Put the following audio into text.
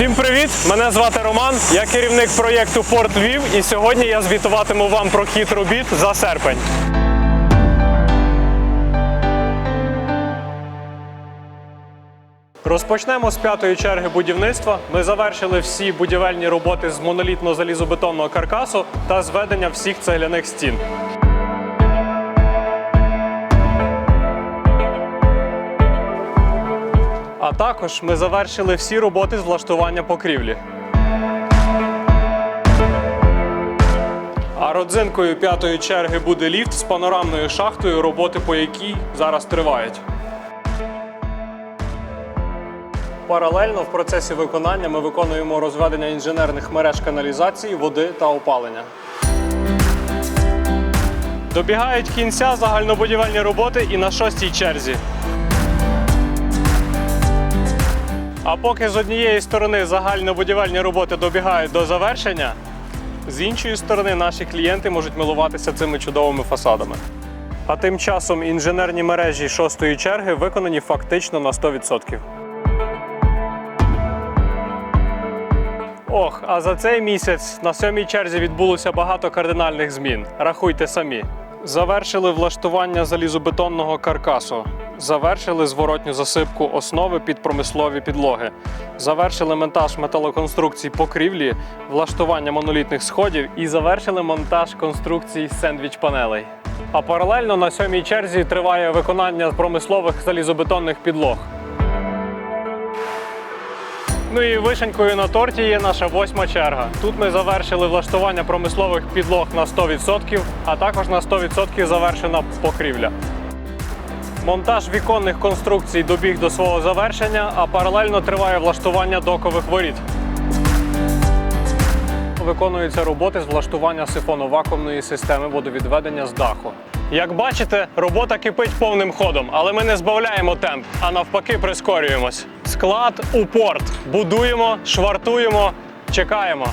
Всім привіт! Мене звати Роман. Я керівник проєкту Порт Львів, і сьогодні я звітуватиму вам про хід робіт за серпень. Розпочнемо з п'ятої черги будівництва. Ми завершили всі будівельні роботи з монолітно-залізобетонного каркасу та зведення всіх цегляних стін. А також ми завершили всі роботи з влаштування покрівлі. А родзинкою п'ятої черги буде ліфт з панорамною шахтою, роботи по якій зараз тривають. Паралельно в процесі виконання ми виконуємо розведення інженерних мереж каналізації, води та опалення. Добігають кінця загальнобудівельні роботи і на шостій черзі. А поки з однієї сторони загальнобудівельні роботи добігають до завершення, з іншої сторони наші клієнти можуть милуватися цими чудовими фасадами. А тим часом інженерні мережі шостої черги виконані фактично на 100%. Ох, а за цей місяць на сьомій черзі відбулося багато кардинальних змін. Рахуйте самі. Завершили влаштування залізобетонного каркасу. Завершили зворотню засипку основи під промислові підлоги. Завершили монтаж металоконструкцій покрівлі, влаштування монолітних сходів і завершили монтаж конструкцій сендвіч-панелей. А паралельно на сьомій черзі триває виконання промислових залізобетонних підлог. Ну і вишенькою на торті є наша восьма черга. Тут ми завершили влаштування промислових підлог на 100%, а також на 100% завершена покрівля. Монтаж віконних конструкцій добіг до свого завершення, а паралельно триває влаштування докових воріт. Виконуються роботи з влаштування сифоно-вакуумної системи водовідведення з даху. Як бачите, робота кипить повним ходом, але ми не збавляємо темп, а навпаки прискорюємось. Склад у порт. Будуємо, швартуємо, чекаємо.